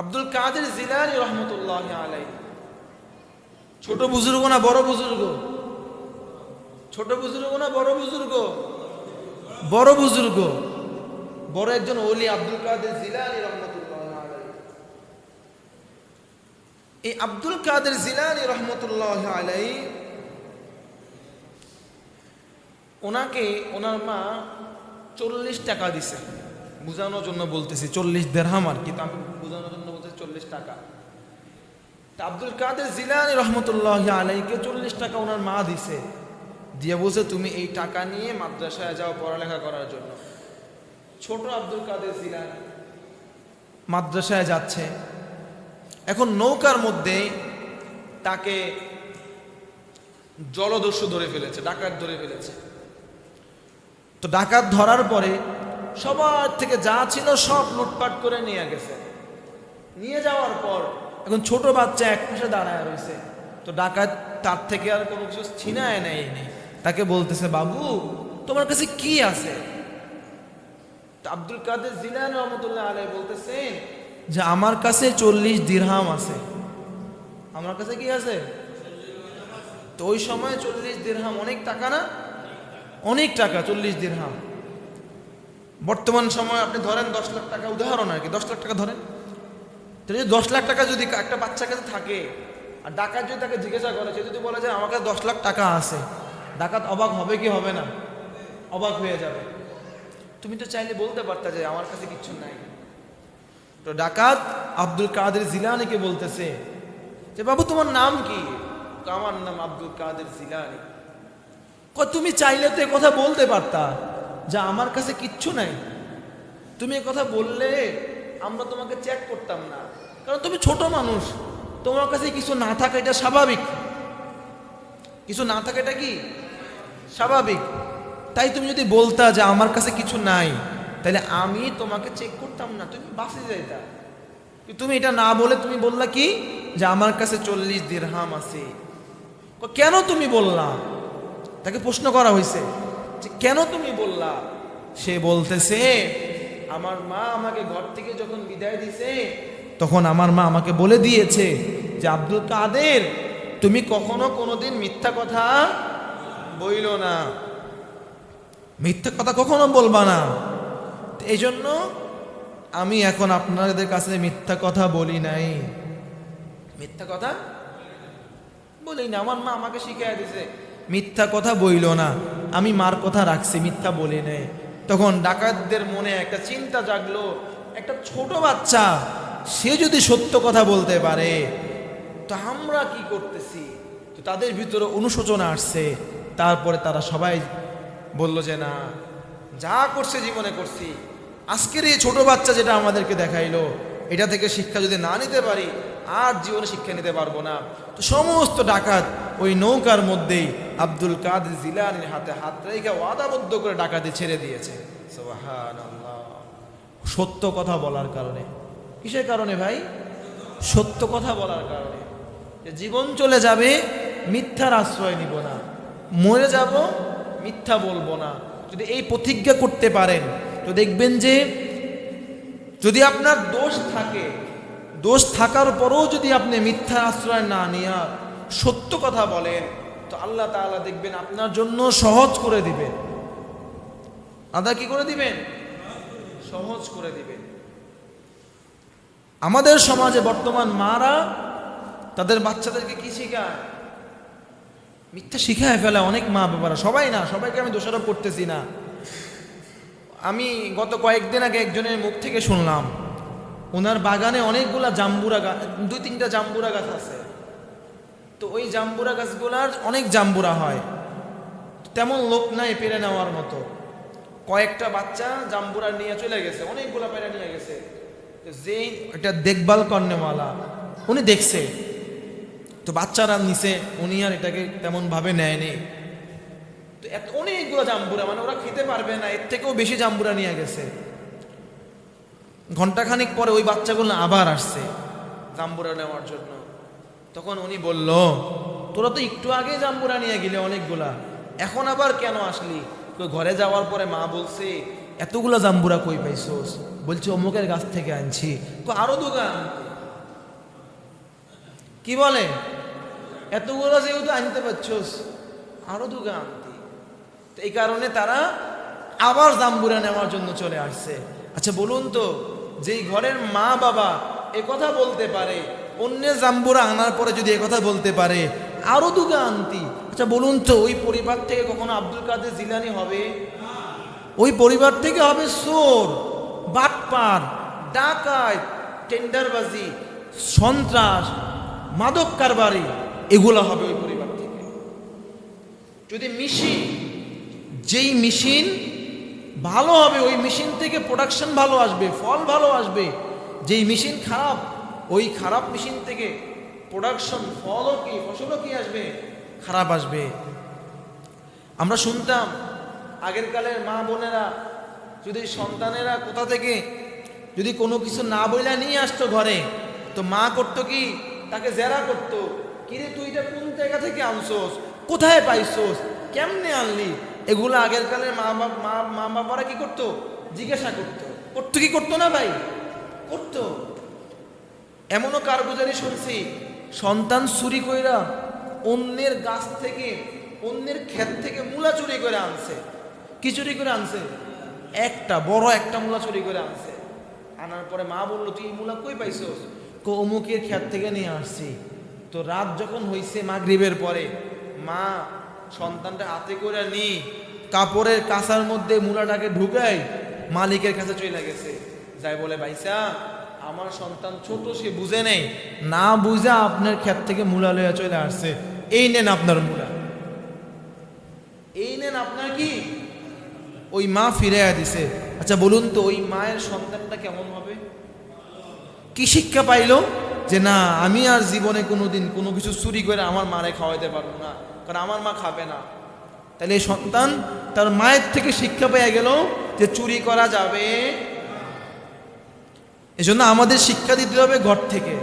আব্দুল কাদের জিলানি রহমতুল্লাহ আলাই ছোট বুজুর্গ না বড় বুজুর্গ? ছোট বুজুর্গ না বড় বুজুর্গ? বড় বুজুর্গ। বড় একজন ওলি আব্দুল কাদের জিলানি রহমতুল্লাহ এই আব্দুল কাদের জিলানি রহমতুল্লাহ আলাই ওনাকে ওনার মা চল্লিশ টাকা দিছে। বোঝানোর জন্য বলতেছি চল্লিশ দেড়হাম আর কি তো বোঝানোর জন্য চল্লিশ টাকা। আব্দুল কাদের জিলানি রহমতুল্লাহ আলাইকে চল্লিশ টাকা ওনার মা দিছে। দিয়ে বলছে, তুমি এই টাকা নিয়ে মাদ্রাসায় যাও পড়ালেখা করার জন্য। ছোট আব্দুল কাদের জিলানি মাদ্রাসায় যাচ্ছে। এখন নৌকার মধ্যে তাকে জলদস্যু ধরে ফেলেছে, ডাকাত ধরে ফেলেছে। তো ডাকাত ধরার পরে সবার থেকে যা ছিল সব লুটপাট করে নিয়ে গেছে। নিয়ে যাওয়ার পর এখন ছোট বাচ্চা এক পাশে দাঁড়ায় রয়েছে। তো ডাকাত তার থেকে আর কোনো কিছু ছিনায় নেয়নি। তাকে বলতেছে, বাবু, তোমার কাছে কি আছে? আব্দুল কাদের জিলান রহমতুল্লাহ আলাই বলতেছেন যে, আমার কাছে চল্লিশ দিরহাম আছে। আমার কাছে কি আছে? তো ওই সময় চল্লিশ দিরহাম অনেক টাকা না? অনেক টাকা, চল্লিশ দিরহাম। বর্তমান সময় আপনি ধরেন দশ লাখ টাকা, উদাহরণ আর কি, দশ লাখ টাকা ধরেন। তাহলে দশ লাখ টাকা যদি একটা বাচ্চার কাছে থাকে, আর ডাকাত যদি তাকে জিজ্ঞাসা করে, সে যদি বলে যে আমার কাছে দশ লাখ টাকা আছে, ডাকাত অবাক হবে কি হবে না? অবাক হয়ে যাবে। তুমি তো চাইলে বলতে পারতা যে আমার কাছে কিচ্ছু নাই। তো ডাকাত আব্দুল কাদের জিলানিকে বলতেছে যে, বাবু, তোমার নাম কি? আমার নাম আব্দুল কাদের জিলানি। তুমি চাইলে তো কথা বলতে পারতা যে আমার কাছে কিচ্ছু নাই। তুমি কথা বললে আমরা তোমাকে চেক করতাম না। কারণ তুমি ছোট মানুষ। তোমার কাছে কিছু না থাকা এটা স্বাভাবিক। কিছু না থাকা এটা কি? স্বাভাবিক। তাই তুমি যদি বলতা যে আমার কাছে কিছু নাই, তাহলে আমি তোমাকে চেক করতাম না। তুমি বাসে যাইতা। তুমি এটা না বলে তুমি বললা কি? যে আমার কাছে চল্লিশ দিরহাম আছে। কেন তুমি বললা? তাকে প্রশ্ন করা হয়েছে যে কেন তুমি বললা? সে বলতেছে আমার মা আমাকে ঘর থেকে যখন বিদায় দিছে, তখন আমার মা আমাকে বলে দিয়েছে যে, আব্দুল কাদের, তুমি কখনো কোনোদিন মিথ্যা কথা বইল না। মিথ্যা কথা কখনো বলবা না। এই জন্য আমি এখন আপনাদের কাছে মিথ্যা কথা বলি নাই। মিথ্যা কথা বলি না। আমার মা আমাকে শিখিয়ে দিছে, মিথ্যা কথা বইল না। আমি মার কথা রাখছি, মিথ্যা বলি নাই। তখন ডাকাতদের মনে একটা চিন্তা জাগলো, একটা ছোট বাচ্চা, সে যদি সত্য কথা বলতে পারে, তো আমরা কি করতেছি? তো তাদের ভিতরে অনুশোচনা আসছে। তারপরে তারা সবাই বলল যে, না, যা করছে জীবনে করছি। আজকের এই ছোট বাচ্চা যেটা আমাদেরকে দেখাইলো, এটা থেকে শিক্ষা যদি না নিতে পারি, আর জীবনে শিক্ষা নিতে পারব না। তো সমস্ত ডাকাত ওই নৌকার মধ্যেই আব্দুল কাদের জিলানির হাতে হাত রেখে ওয়াদাবদ্ধ করে ডাকাতি ছেড়ে দিয়েছে। সত্য কথা বলার কারণে। কিসের কারণে ভাই? সত্য কথা বলার কারণে। যে জীবন চলে যাবে, মিথ্যার আশ্রয় নিব না। মরে যাব, মিথ্যা বলব না। যদি এই প্রতিজ্ঞা করতে পারেন, তো দেখবেন যে যদি আপনার দোষ থাকে, দোষ থাকার পরেও যদি আপনি মিথ্যা আশ্রয় না নিয়ে সত্য কথা বলেন, তো আল্লাহ তাআলা দেখবেন আপনার জন্য সহজ করে দিবেন। আদা কি করে দিবেন? সহজ করে দিবেন। আমাদের সমাজে বর্তমান মারা তাদের বাচ্চাদেরকে কি শেখায়? মিথ্যা শিখায় ফেলে অনেক মা বাবারা সবাই না, সবাইকে আমি দোষারোপ করতেছি না। আমি গত কয়েকদিন আগে একজনের মুখ থেকে শুনলাম, ওনার বাগানে অনেকগুলা জাম্বুরা গাছ দুই তিনটা জাম্বুরা গাছ আছে। তো ওই জাম্বুরা গাছগুলার অনেক জাম্বুরা হয়। তেমন লোক নাই পেরে নেওয়ার মতো। কয়েকটা বাচ্চা জাম্বুরা নিয়ে চলে গেছে, অনেকগুলা পেরে নিয়ে গেছে। যেই একটা দেখভাল কর্নেওয়ালা, উনি দেখছে। তো বাচ্চারা নিছে, উনি আর এটাকে তেমন ভাবে নেয়নি। তো এত অনেকগুলো জাম্বুরা মানে ওরা খেতে পারবে না, এর থেকেও বেশি জাম্বুরা নিয়ে গেছে। ঘন্টাখানিক পরে ওই বাচ্চাগুলো আবার আসছে, জাম্বুরা নেওয়ার জন্য। তখন উনি বলল, তোরা তো একটু আগে জাম্বুরা নিয়ে গেলে অনেকগুলা। এখন আবার কেন আসলি? ঘরে যাওয়ার পরে মা বলছে, এতগুলা জাম্বুরা কই পাইছোস? বলছে, অমুকের গাছ থেকে আনছি। আরও দোকান? কি বলে? এতগুলো যেহেতু আনতে পারছোস, আরও দোকান এই কারণে তারা আবার জাম্বুরা নেওয়ার জন্য চলে আসছে। আচ্ছা বলুন তো, যেই ঘরের মা বাবা এ কথা বলতে পারে অন্যের জাম্বুরা আনার পরে যদি কথা বলতে পারে, আরও দুগা আনতি আচ্ছা বলুন তো, ওই পরিবার থেকে কখনো আব্দুল কাদের জিলানি হবে? ওই পরিবার থেকে হবে সোর, বাটপার, ডাকাত, টেন্ডারবাজি, সন্ত্রাস, মাদক কারবারি, এগুলো হবে ওই পরিবার থেকে। যদি মেশিন, যেই মেশিন ভালো হবে, ওই মেশিন থেকে প্রোডাকশন ভালো আসবে, ফল ভালো আসবে, যেই মেশিন খারাপ ওই খারাপ মেশিন থেকে প্রোডাকশন ফলও কি, ফসলও কি আসবে? খারাপ আসবে। আমরা শুনতাম, আগের কালের মা বোনেরা, যদি সন্তানেরা কোথা থেকে যদি কোনো কিছু না বইলা নিয়ে আসতো ঘরে, তো মা করতো কি? তাকে জেরা করতো, কিরে তুই এটা কোন জায়গা থেকে আনছোস? কোথায় পাইছোস? কেমনে আনলি? এগুলো আগের কালের মা মা বাবারা কি করতো? জিজ্ঞাসা করতো। করতো কি করতো না ভাই? করতো। এমনও কারগুজারি শুনছি? সন্তান চুরি কইরা অন্যের গাছ থেকে, অন্যের ক্ষেত থেকে মূলা চুরি করে আনছে। কি চুরি করে আনছে? একটা, বড় একটা মূলা চুরি করে আনছে। আনার পরে মা বলল, তুই মূলা কই পাইছস? কো, অমুকের ক্ষেত থেকে নিয়ে আসছি। তো রাত যখন হইছে মাগরিবের পরে, মা সন্তানটা হাতে করে নি, কাপড়ের কাঁচার মধ্যে মূলাটাকে ঢুকাই মালিকের কাছে চলে গেছে। যাই বলে, ভাইসা আমার সন্তান ছোট, সে বুঝে নেই। না বুঝা আপনার ক্ষেত থেকে মূলা লইয়া চলে আসছে। এই নেন আপনার মূলা। এই নেন আপনার কি? ওই মা ফিরে দিছে। আচ্ছা বলুন তো, ওই মায়ের সন্তানটা কেমন হবে? কি শিক্ষা পাইলো? যে না, আমি আর জীবনে কোনোদিন কোনো কিছু চুরি করে আমার মারে খাওয়াইতে পারব না, কারণ আমার মা খাবে না। তাহলে সন্তান তার মায়ের থেকে শিক্ষা পেয়ে গেল যে চুরি করা যাবে এজন্য আমাদের শিক্ষা দিতে হবে ঘর থেকে।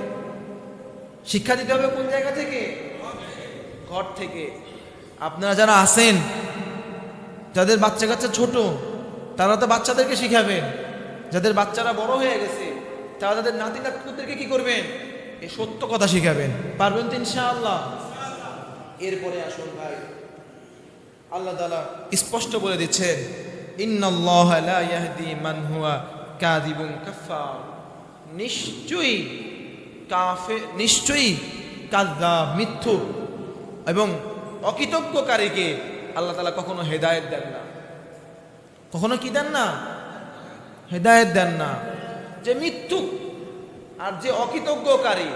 শিক্ষা দিতে হবে কোন জায়গা থেকে? ঘর থেকে। আপনারা যারা আছেন, যাদের বাচ্চা কাচ্চা ছোট, তারা তো বাচ্চাদেরকে শিখাবেন। যাদের বাচ্চারা বড় হয়ে গেছে, তারা তাদের নাতি নাতকুদেরকে কি করবেন? এই সত্য কথা শিখাবেন। পারবেন তো ইনশাআল্লাহ? এরপরে আসুন ভাই। আল্লাহ তাআলা স্পষ্ট বলে দিচ্ছেন, ইন্নাল্লাহ কাযিবুন কাফফার। নিশ্চয়ই কাফে নিশ্চয়ই কাযযাব মিথ্যুক এবং অকৃতজ্ঞকারীকে আল্লাহ তাআলা কখনো হেদায়েত দেন না। কখনো কি দেন না? হেদায়েত দেন না। যে মৃত্যু আর যে অকৃতজ্ঞকারী।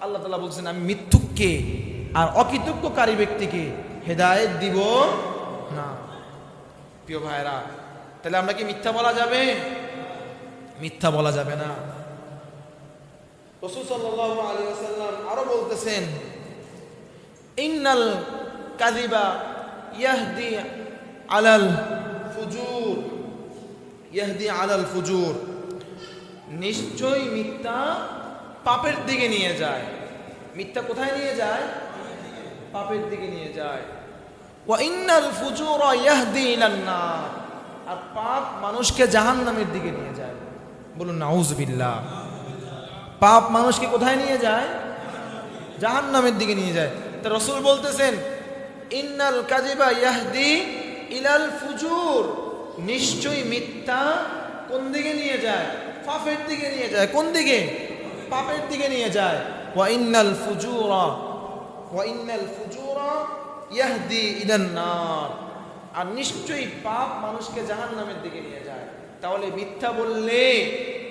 আল্লাহ তাআলা বলছেন, আমি মিথ্যুককে আর অকৃতজ্ঞকারী ব্যক্তিকে হেদায়েত দিব? না। প্রিয় ভাইরা তাহলে আমরা কি মিথ্যা বলা যাবে? মিথ্যা বলা যাবে না। রসুল আলাইহি ওয়াসাল্লাম আরও বলতেছেন, ইন্নাল কাযিবা ইয়াহদি আলাল ফুজুর। ইয়াহদি আলাল ফুজুর। নিশ্চয়ই মিথ্যা পাপের দিকে নিয়ে যায়। মিথ্যা কোথায় নিয়ে যায়? পাপের দিকে নিয়ে যায়। আর পাপ মানুষকে জাহান্নামের দিকে নিয়ে যায়। বলুন, নাউজুবিল্লাহ। পাপ মানুষকে কোথায় নিয়ে যায়? জাহান্নামের দিকে নিয়ে যায়। তা রসুল বলতেছেন, ইন্নাল কাজিবা ইয়াহদি ইলাল ফুজুর। নিশ্চয়ই মিথ্যা কোন দিকে নিয়ে যায়? পাপের দিকে নিয়ে যায়। কোন দিকে? পাপের দিকে নিয়ে যায়। ওয়া ইন্নাল ফুজুরা ওয়া ইন্নাল ফুজুরা ইয়াহদি ইলান নার। আর নিশ্চয়ই পাপ মানুষকে জাহান্নামের দিকে নিয়ে যায়। তাহলে মিথ্যা বললে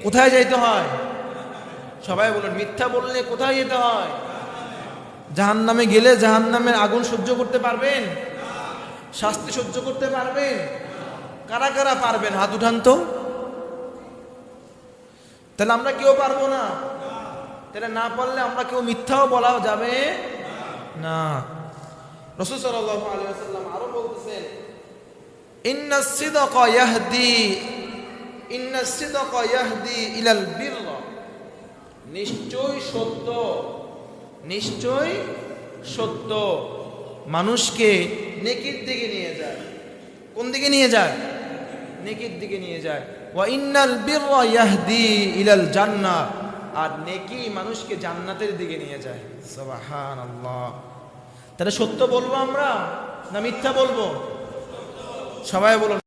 কোথায় যাইতে হয়? সবাই বলুন, মিথ্যা বললে কোথায় যেতে হয়? জাহান নামে গেলে জাহান নামের আগুন সহ্য করতে পারবেন? শাস্তি সহ্য করতে পারবেন? কারা কারা পারবেন? হাত উঠান তো। তাহলে আমরা কেউ পারব না। তাহলে না পারলে আমরা কেউ মিথ্যাও বলা যাবে না। রসুল সাল্লাল্লাহু আলাইহি ওয়াসাল্লাম আরও বলতেছেন, ইন্না সিদকা ইয়াহদি, ইন্না সিদকা ইয়াহদি ইলাল বিররা। নিশ্চয় সত্য নিশ্চয় সত্য। মানুষকে নেকির দিকে নিয়ে যায়। কোন দিকে নিয়ে যায়? নেকির দিকে নিয়ে যায়। ওয়া ইন্নাল বিররা ইয়াহদি ইলাল জান্নাহ। আর নেকি মানুষকে জান্নাতের দিকে নিয়ে যায়। সুবহানাল্লাহ। তাহলে সত্য বলব আমরা না মিথ্যা বলব? সবাই বলুন।